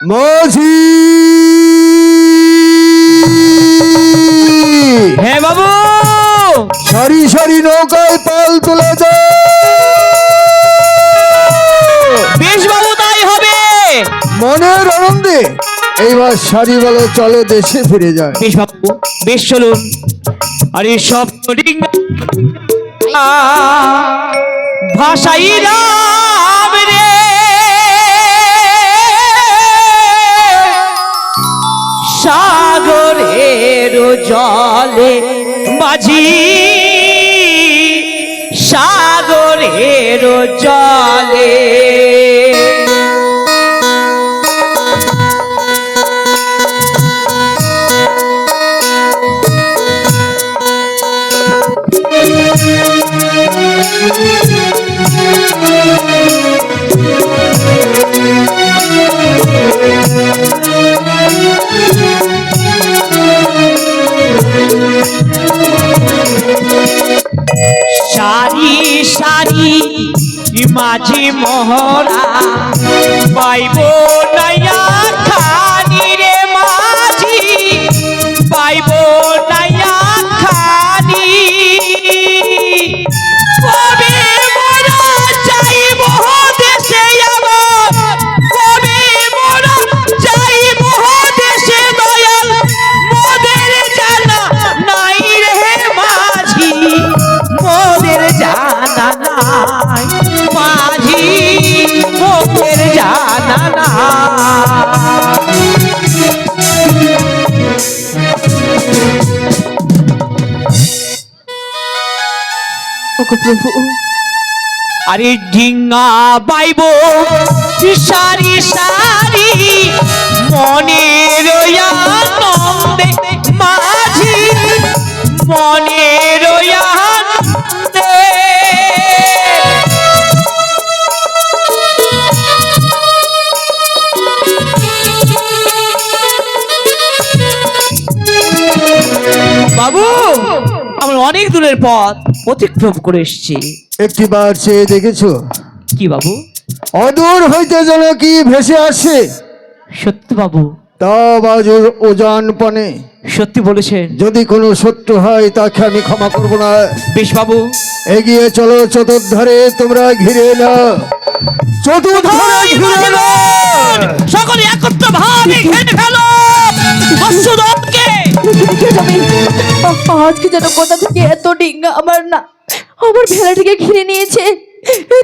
মাঝি! হ্যাঁ বাবু! সারি সারি নৌকায় পাল তুলে বেশ বাবু তাই হবে! মনের আনন্দে এইবার সারি বলো চলো দেশে ফিরে যায়। বেশ বাবু বেশ চলুন। আরে সব ভাষাই রে জলে মাঝি সাগরের জলে। মাঝি প্রভু। আরে ডিঙ্গা বাইব সারি সারি মনের আনন্দে মাঝি, মনের আনন্দে বাবু, আমরা অনেক দূরের পথ। অতিক্রম করে এসেছি। একটি বার চেয়ে দেখেছ? কি বাবু? অদূর হইতে যেন কি ভেসে আসে? সত্যি বাবু। তা বাজুর ওজান পানে। সত্যি বলেছেন। যদি কোনো শত্রু হয় তাকে আমি ক্ষমা করব না। বেশ বাবু। এগিয়ে চলো চতুর্ধারে তোমরা ঘিরে না চতুর্ধারে ঘিরে না সকলে একত্র ভাবে ঘেটে ফেলো। আ- আজকে যেন কোথা থেকে এত ডিঙ্গা আমার না আমার ভেড়াটিকে ঘিরে নিয়েছে।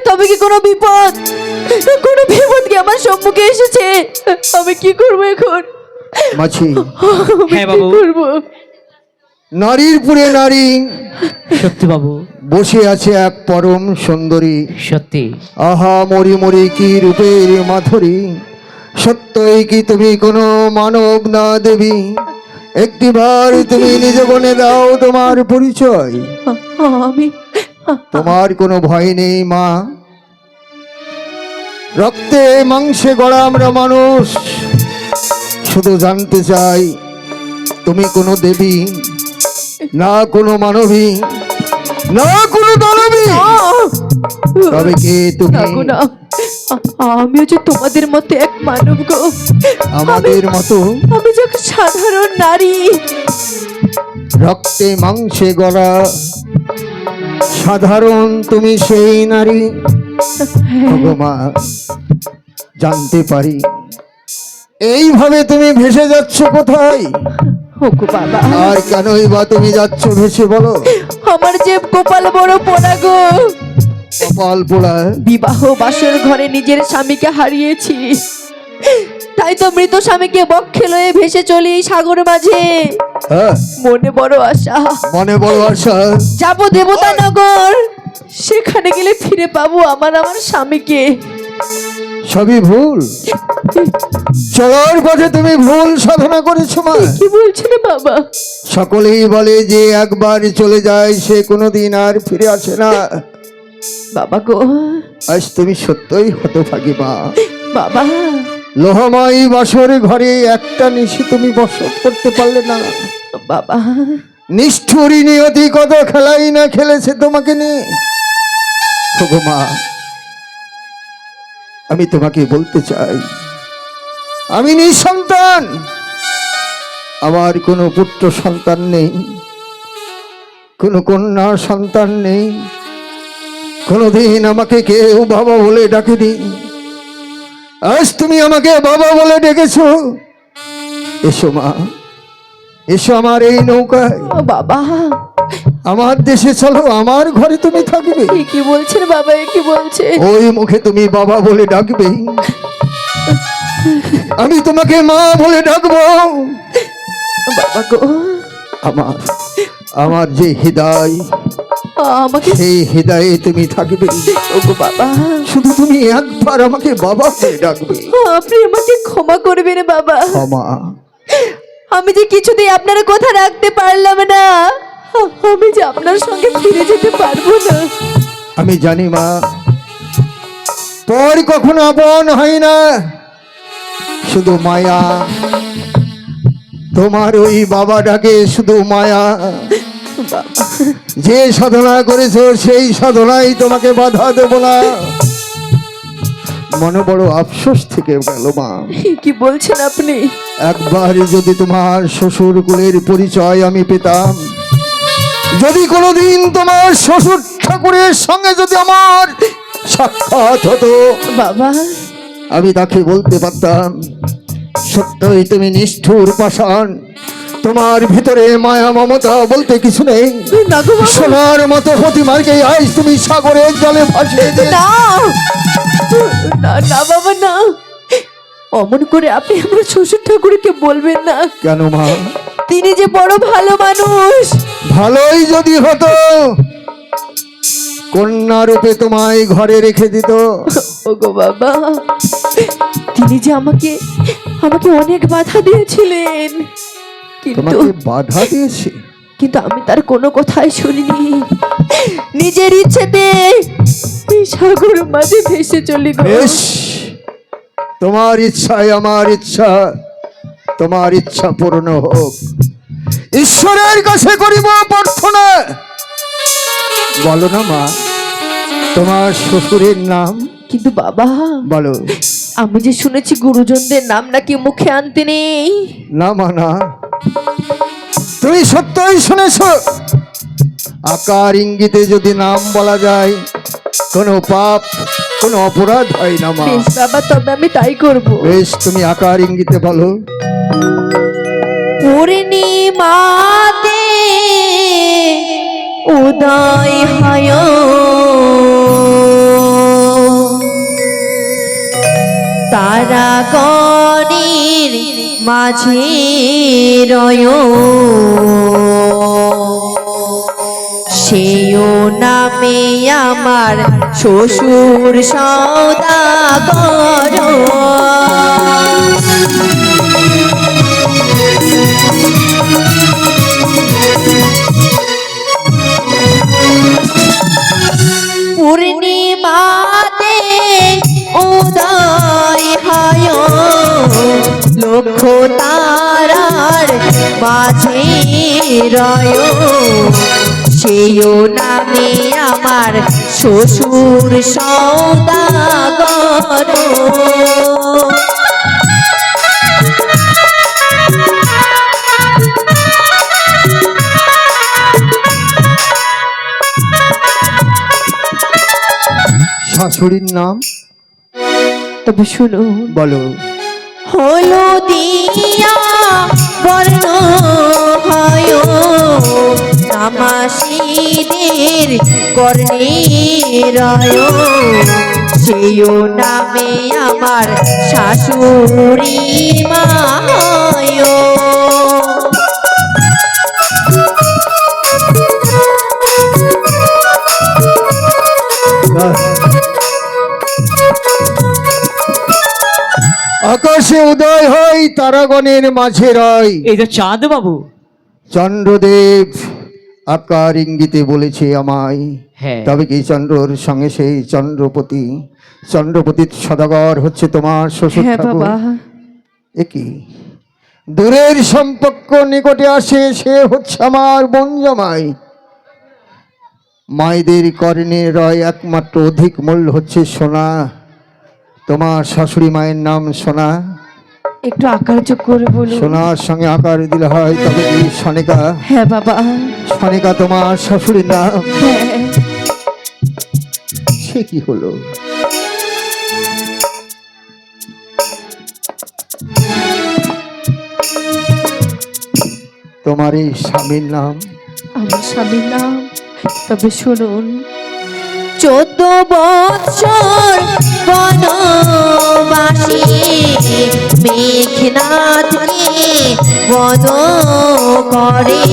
তবে কি কোনো বিপদ? কোনো বিপদ কি আমার সম্মুখে এসেছে? আমি কি করব এখন? মাছি। হ্যাঁ, বাবু। করব? নারীর পুরে নারী। সত্যি বাবু। বসে আছে এক পরম সুন্দরী। সত্যি। আহা মরি মরি কি রূপের মাধুরী। সত্যই কি তুমি কোনো মানব না দেবী? একটিবার তুমি নিজ গণে দাও তোমার পরিচয়। আমি তোমার কোনো ভয় নেই মা। রক্তে মাংসে গড়া আমরা মানুষ। শুধু জানতে চাই তুমি কোনো দেবী? না কোনো মানবী? না কোনো দানবী? তবে কে তুমি? না গো না আ- আমি হচ্ছে তোমাদের মতো এক মানব গো। আমাদের মতো আমি যে সাধারণ নারী। রক্তে মাংসে গড়া সাধারণ তুমি সেই নারী। মা জানতে পারি। এইভাবে তুমি ভেসে যাচ্ছ কোথায়? আর কেনই বা তুমি যাচ্ছ ভেসে বলো। আমার যে গোপাল বড় পোড়া গো। কপাল পোড়া বিবাহ বাসর ঘরে নিজের স্বামীকে হারিয়েছি। তাই তো মৃত স্বামীকে বক্ষে লয়ে ভেসে চলি এই সাগর মাঝে। হ্যাঁ। মনে বড় আশা। মনে বড় আশা। যাব দেবতা নগর। সেখানে গেলে ফিরে পাবো আমার আমার স্বামীকে। সবই ভুল। চলার পথে তুমি ভুল সাধনা করেছ মা। কি বলছেন বাবা? সকলেই বলে যে একবার চলে যায় সে কোনোদিন আর ফিরে আসে না। বাবা গো। আজ তুমি সত্যই হতভাগী মা বাবা। লোহময় বাসর ঘরে একটা নিশি তুমি বসত করতে পারলে না। বাবা। নিষ্ঠুরী নিয়তি কত খেলাই না খেলেছে তোমাকে নিয়ে মা আমি তোমাকে বলতে চাই আমি নিঃসন্তান। আমার কোনো পুত্র সন্তান নেই কোনো কন্যা সন্তান নেই। কোনোদিন আমাকে কেউ বাবা বলে ডাকে ডাকেনি। আজ তুমি আমাকে বাবা বলে ডেকেছো। এসো মা এসো আমার এই নৌকায়। বাবা। আমার দেশে চলো আমার ঘরে তুমি থাকবে। কি বলছেন বাবা কি বলছে? ওই মুখে তুমি বাবা বলে ডাকবে। আমি তোমাকে মা বলে ডাকবো। বাবা গো। আমার আমার যে হৃদয় আমাকে সেই হৃদয়ে তুমি থাকবে ও গো বাবা। শুধু তুমি একবার আমাকে বাবা বলে ডাকবে। আপনি আমাকে ক্ষমা করবেন বাবা। ক্ষমা। আমি যে কিছুতেই আপনার কথা রাখতে পারলাম না আমি যে আপনার সঙ্গে ফিরে যেতে পারব না। আমি জানি মা পর কখনো আপন হয় না। শুধু মায়া। তোমার ওই বাবা ডাকে শুধু মায়া। বাবা যে সাধনা করেছ সেই সাধনাই তোমাকে বাধা দেব না। মনে বড় আফসোস থেকে গেল মা। কি বলছেন আপনি? একবার যদি তোমার শ্বশুর কুলের পরিচয় আমি পেতাম যদি কোনোদিন তোমার শ্বশুর ঠাকুরের সঙ্গে যদি আমার সাক্ষাৎ হতো বাবা। আমি তাকে বলতে পারতাম সত্যই তুমি নিষ্ঠুর পাষাণ। তোমার ভিতরে মায়া মমতা বলতে কিছু নেই। সোনার মতো প্রতিমাকে আজ তুমি সাগরের জলে ভাসিয়ে দিলে। না না বাবা না। অমন করে আপনি আমার শ্বশুর ঠাকুরকে বলবেন না। কেন মা? তিনি যে বড় ভালো মানুষ। ভালোই যদি হতো কন্যা রূপে তোমায় ঘরে রেখে দিত। ও গো বাবা তিনি যে আমাকে আমাকে অনেক বাধা দিয়েছিলেন। কিন্তু তোমাকে বাধা দিয়েছে। কিন্তু আমি তার কোনো কথাই শুনিনি। নিজের ইচ্ছেতে এই সাগর মাঝে ভেসে চলি গো বেশ। তোমার ইচ্ছায় আমার ইচ্ছা। তোমার ইচ্ছা পূর্ণ হোক। ঈশ্বরের কাছে করিব প্রার্থনা। বলো না মা তোমার শ্বশুরের নাম? কিন্তু বাবা বলো। আমি যে শুনেছি গুরুজনদের নাম নাকি মুখে আনতে নেই। না মানা তুমি সত্যই শুনেছ? আকার ইঙ্গিতে যদি নাম বলা যায় কোনো পাপ কোনো অপরাধ হয় না মা। বেশ বাবা তবে আমি তাই করব। বেশ তুমি আকার ইঙ্গিতে বলো। পূর্ণিমাতে উদয় হয় তারা গণের মাঝে রয়। সেও নামে আমার শ্বশুর সদাগর পূর্ণিমাতে উদয় লক্ষ তারার মাঝে রয়। সেও নামে আমার শ্বশুর সৌদাগর। শাশুড়ির নাম? তবে শুনো। বলো। হলো দিয়া বর্ণ হয় তামাশিদের কর্ণে রয় সেও নামে আমার শাশুড়ি মায় উদয় হয় তারাগণের মাঝে রয়। এই যে চাঁদ বাবু। চন্দ্রদেব আকার ইঙ্গিতে বলেছে আমায়। হ্যাঁ। তবে কি চন্দ্রর সঙ্গে সেই চন্দ্রপতি চন্দ্রপতির সদাগর হচ্ছে তোমার শ্বশুর হ্যাঁ ঠাকুর? বাবা। এ কি? দূরের সম্পর্ক নিকটে আসে সে হচ্ছে আমার বোন জামাই। মায়েদের কর্ণে রয় একমাত্র অধিক মূল্য হচ্ছে সোনা। তোমার শাশুড়ি মায়ের নাম সোনা। একটু আকার যোগ করে বলুন। সোনার সঙ্গে আকার দিলে হয় তবে কি সনিকা হ্যাঁ বাবা। সনিকা তোমার শাশুড়ির নাম হ্যাঁ। সে কি হলো? তোমার এই স্বামীর নাম? আমার স্বামীর নাম। তবে শুনুন। চোদ্দ বছর বনবাসী মেঘনাথকে বন করে?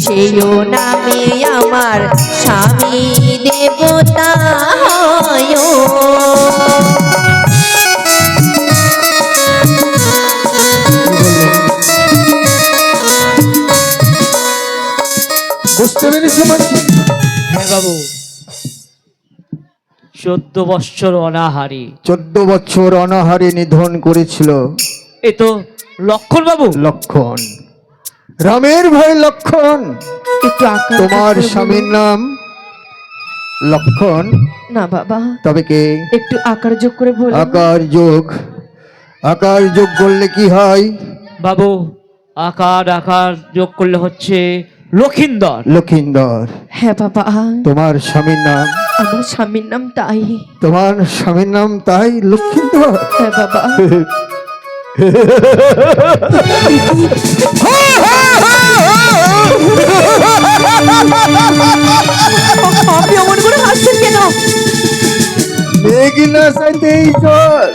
সেও নামে আমার স্বামী দেবতা হয়। বুঝতে পেরেছি হ্যাঁ বাবু। চোদ্দ বৎসর অনাহারি। চোদ্দ বছর অনাহারে নিধন করেছিল। এ তো লক্ষণ বাবু। লক্ষণ। রামের ভাই লক্ষণ। একটু আকার তোমার করে স্বামীর নাম লক্ষণ। না বাবা। তবে কে? একটু আকার যোগ করে বলুন। আকার যোগ। আকার যোগ করলে কি হয়? বাবু আকার আকার যোগ করলে হচ্ছে লক্ষিন্দর লক্ষিন্দর হ্যাঁ বাবা তোমার স্বামীর নাম আমার স্বামীর নাম তাই তোমার স্বামীর নাম তাই লক্ষিন্দর হ্যাঁ বাবা আপনি অমন করে হাসছেন কেন মেঘনা চাইতেই চল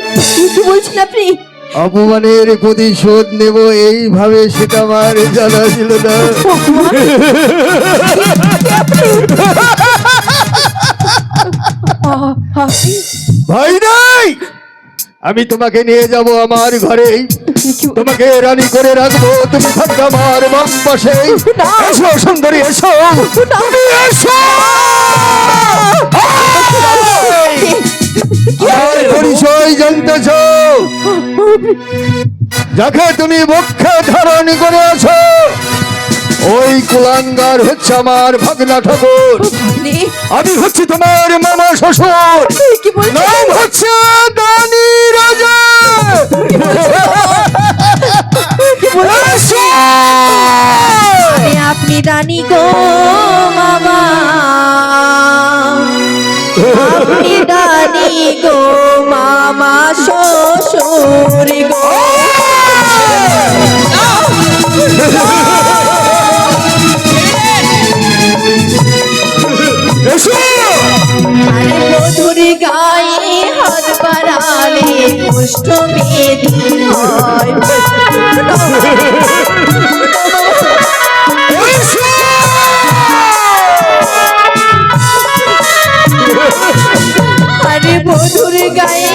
কি বলছেন আপনি অপমানের প্রতিশোধ নেব এইভাবে সেটা আমার জানা ছিল না। ভাই নাই! আমি তোমাকে নিয়ে যাব আমার ঘরে। তোমাকে রানী করে রাখব তুমি থাকবে আমার বাম পাশে। এসো সুন্দরী এসো। তুমি এসো! আমার পরিচয় জানতেছ যাকে তুমি বক্ষে ধারণ করে আছো ওই কুলাঙ্গার হচ্ছে আমার ভাগনা ঠাকুর আমি হচ্ছি তোমার মামা শ্বশুর নাম হচ্ছে দানি রাজা আপনি দানি গো মামা আপনি দানি গো মামা শ্বশুর গো। এসো! গায়ে হাত বাড়ালে কুষ্ঠ বেদি হয়। মধুর গায়ে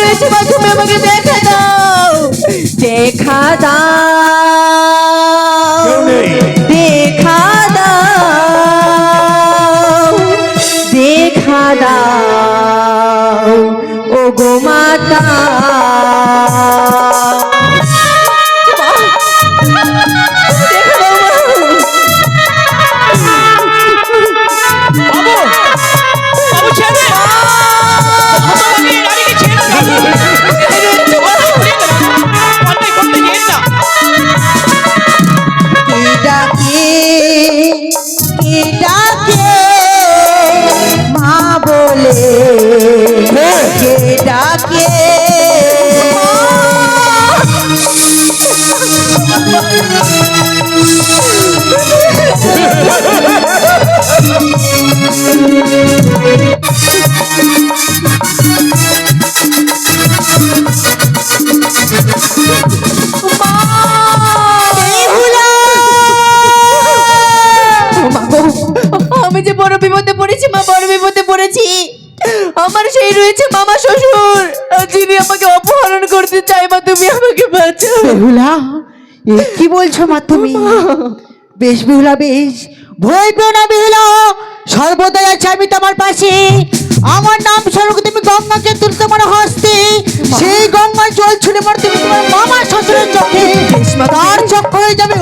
মা তুমি আমাকে দেখা দাও। দেখা দাও বেহুলা? এ কি বলছো মা তুমি? বেশ বেহুলা বেশ। ভয় পেও না বেহুলা। সর্বদাই আছে আমি তোমার পাশে। আমার নাম স্বরূপ তুমি গঙ্গাকে তুলে তোমার হস্তে। সেই গঙ্গার জল ছুড়ে মার তুমি তোমার মামা শ্বশুরের চোখে। তার চক্ষ হয়ে যাবে।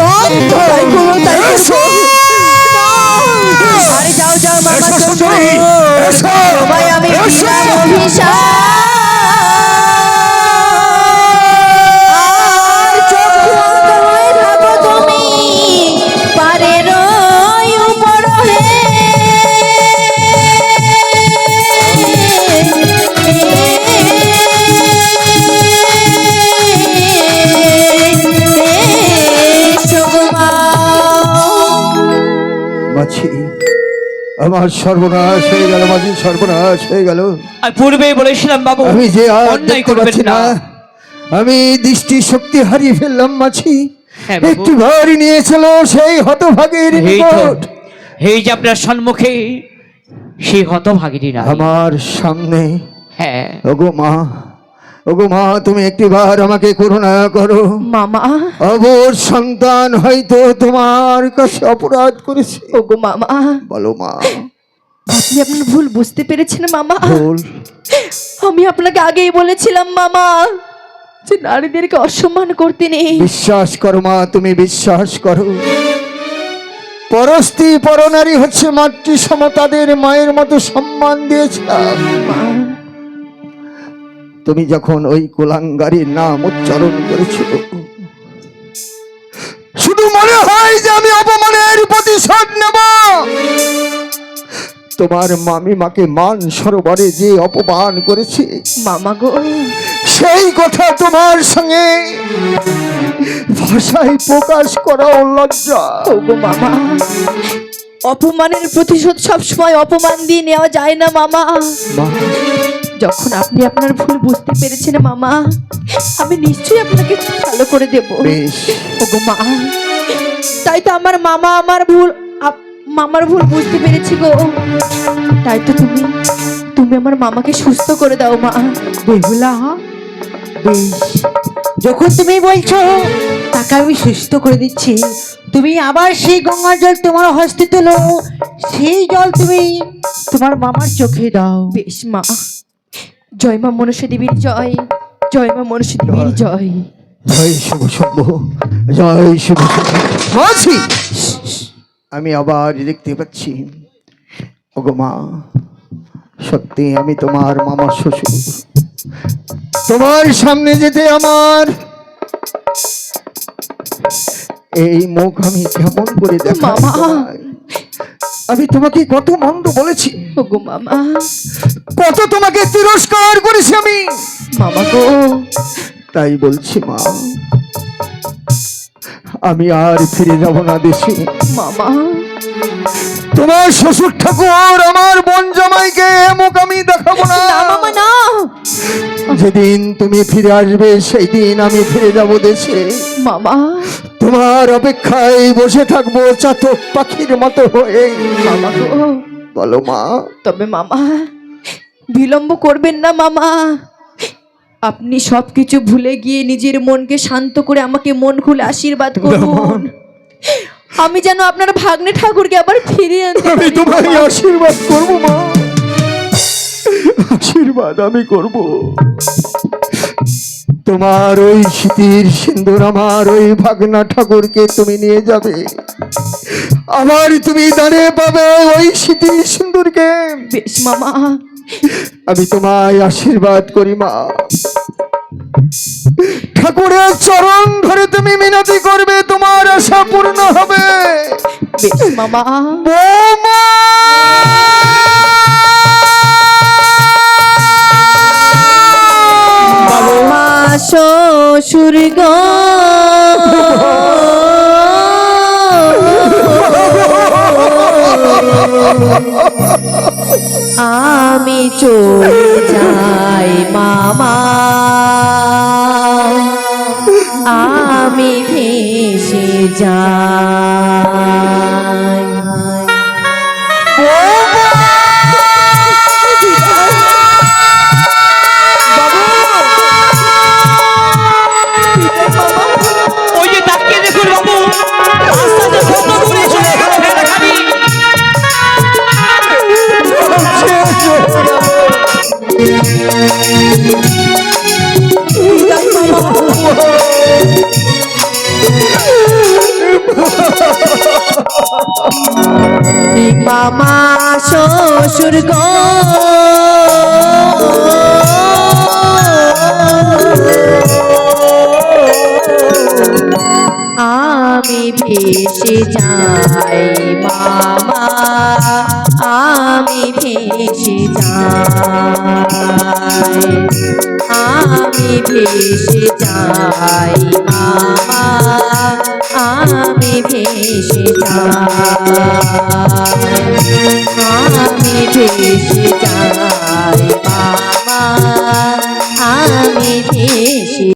আরে যাও যাও মামা শ্বশুর আমি অভিশাপ। আমার সর্বনাশ হয়ে গেল মাঝি সর্বনাশ হয়ে গেল। আর পূর্বেই বলেছিলাম বাবু আমি যে আর দেখতে পাচ্ছি না আমি দৃষ্টি শক্তি হারিয়ে ফেললাম মাছি। হ্যাঁ। একটি ভারী নিয়েছিল সেই হতভাগের নিকট এই যে আপনার সম্মুখে সেই হতভাগিনী না আমার সামনে হ্যাঁ। ওগো মা ওগো মা তুমি একটিবার আমাকে করুণা করো। মামা। অবর সন্তান হয়তো তোমার কাছে অপরাধ করেছে। ওগো মামা। বলো মা। আপনি আপনার ভুল বুঝতে পেরেছেন মামা। ভুল। আমি আপনাকে আগেই বলেছিলাম মামা যে নারীদেরকে অসম্মান করতে নেই। বিশ্বাস করো মা তুমি বিশ্বাস করো। পরস্তি পরনারী হচ্ছে মাতৃ সমতাদের মায়ের মতো সম্মান দিয়েছিলাম। মা, তুমি যখন ওই কুলাঙ্গারির নাম উচ্চারণ করেছ শুধু মনে হয় যে আমি অপমানের প্রতিশোধ নেব। তোমার মামি মাকে মান সরোবরে যে অপমান করেছে মামা গো। সেই কথা তোমার সঙ্গে ভাষায় প্রকাশ করা লজ্জা। ওগো মামা অপমানের প্রতিশোধ সবসময় অপমান দিয়ে নেওয়া যায় না মামা। যখন আপনি আপনার ভুল বুঝতে পেরেছেন মামা আমি নিশ্চয়ই আপনাকে ভালো করে দেব। ওগো মা তাই তো আমার মামা আমার ভুল মামার ভুল বুঝতে পেরেছি গো। তাই তো তুমি তুমি আমার মামাকে সুস্থ করে দাও মা। বেহুলা বেশ। যখন তুমি বলছো তাকে আমি সুস্থ করে দিচ্ছি তুমি আবার সেই গঙ্গার জল তোমার হস্তে তোলো সেই জল তুমি তোমার মামার চোখে দাও। বেশ মা। জয় মা মনসা দেবীর জয় জয় মা মনসা দেবীর জয়। জয়। শুভ শম্ভ জয় শুভ মাছি আমি আবার দেখতে পাচ্ছি। ওগো মা সত্যি আমি তোমার মামা শ্বশুর। তোমার সামনে যেতে আমার এই মুখ আমি কেমন করে দেখাই মামা। আমি তোমাকে কত মন্দ বলেছি। ওগো মামা। কত তোমাকে তিরস্কার করেছি আমি। মামা গো। তাই বলছি মা আমি আর ফিরে যাব না দেশে। মামা। তোমার শ্বশুর ঠাকুর আমার বোন জামাইকে মুখ আমি দেখাবো না। না মামা না। যেদিন তুমি ফিরে আসবে সেই দিন আমি ফিরে যাব দেশে। মামা। তোমার অপেক্ষায় বসে থাকব চাতক পাখির মতো হয়ে। মামা গো বলো মা। তবে মামা বিলম্ব করবেন না মামা। আপনি সবকিছু ভুলে গিয়ে নিজের মনকে শান্ত করে আমাকে মন খুলে আশীর্বাদ করুন। আমি যেন আপনার ভাগ্নে ঠাকুরকে আবার ফিরিয়ে আনতে আমি মামা। আশীর্বাদ করব মা। আশীর্বাদ আমি করব। তোমার ওই স্মৃতির সিন্দুর আমার ওই ভাগনা ঠাকুরকে তুমি নিয়ে যাবে। আবার তুমি দাঁড়িয়ে পাবে ওই স্মৃতির সিন্দুরকে। বেশ মামা। আমি তোমায় আশীর্বাদ করি মা। ঠাকুরের চরণ ধরে তুমি মিনতি করবে তোমার আশা পূর্ণ হবে। বেশ মামা। শ্বশুর গো। আমি চলে যাই মামা। আমি ভেসে যাই। মামা শ্বশুর গো। আমি ভেসে যাই মামা আমি ভেসে যাই। আমি ভেসে যাই মামা আমি ভেসে আমি ভেসে যাই মামা আমি ভেসে